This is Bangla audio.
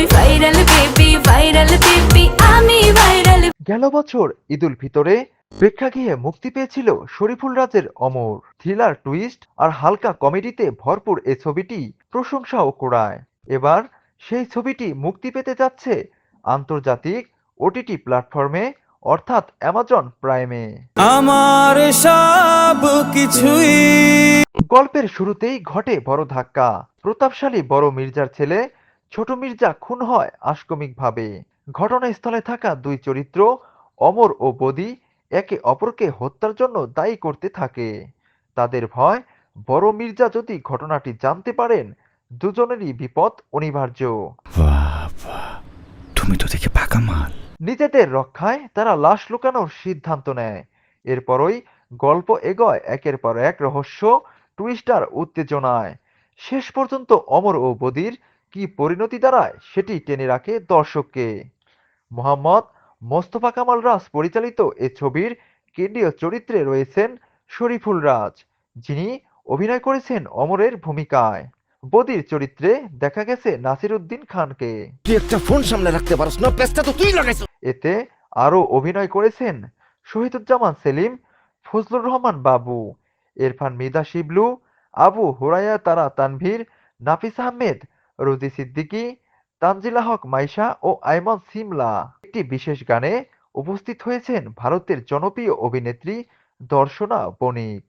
আমি ভাইরাল বেবি ভাইরাল বেবি আমি ভাইরাল গেল বছর ঈদুল ফিতরে প্রেক্ষাগৃহে মুক্তি পেয়েছিল শরীফুল রাজের অমর। থ্রিলার টুইস্ট আর হালকা কমেডিতে ভরপুর এ ছবিটি প্রশংসাও কুড়ায়। এবার সেই ছবিটি মুক্তি পেতে যাচ্ছে আন্তর্জাতিক ওটিটি প্ল্যাটফর্মে অর্থাৎ অ্যামাজন প্রাইমে। আমার সব কিছুই গল্পের শুরুতেই ঘটে বড় ধাক্কা। প্রতাপশালী বড় মির্জার ছেলে ছোট মির্জা খুন হয় আসকমিকভাবে ঘটনাস্থলে থাকা দুই চরিত্র অমর ও বদি একে অপরকে হত্যার জন্য দায়ী করতে থাকে। তাদের ভয় বড় মির্জা যদি ঘটনাটি জানতে পারেন দুজনেরই বিপদ অনিবার্য। তুমি তো দেখে পাকা মাল। নিজেদের রক্ষায় তারা লাশ লুকানোর সিদ্ধান্ত নেয়। এরপরই গল্প এগোয় একের পর এক রহস্য টুইস্টার উত্তেজনায়। শেষ পর্যন্ত অমর ও বদির কি পরিণতি দাঁড়ায় সেটি টেনে রাখে দর্শককে। মোহাম্মদ মোস্তফা কামাল রাজ পরিচালিত এ ছবির কেন্দ্রীয় চরিত্রে রয়েছেন শরীফুল রাজ যিনি অভিনয় করেছেন অমরের ভূমিকায়। বদির চরিত্রে দেখা গেছে নাসিরুদ্দিন খানকে। তুই একটা ফোন সামনে রাখতে পারস না পেস্তা তো তুই লাগাইছ। এতে আরও অভিনয় করেছেন শহীদুজ্জামান সেলিম ফজলুর রহমান বাবু এরফান মিদা শিবলু আবু হুরায়া তারা তানভীর নাফিস আহমেদ রুজি সিদ্দিকী, তানজিলা হক মাইশা ও আইমন সিমলা। একটি বিশেষ গানে উপস্থিত হয়েছেন ভারতের জনপ্রিয় অভিনেত্রী দর্শনা বণিক।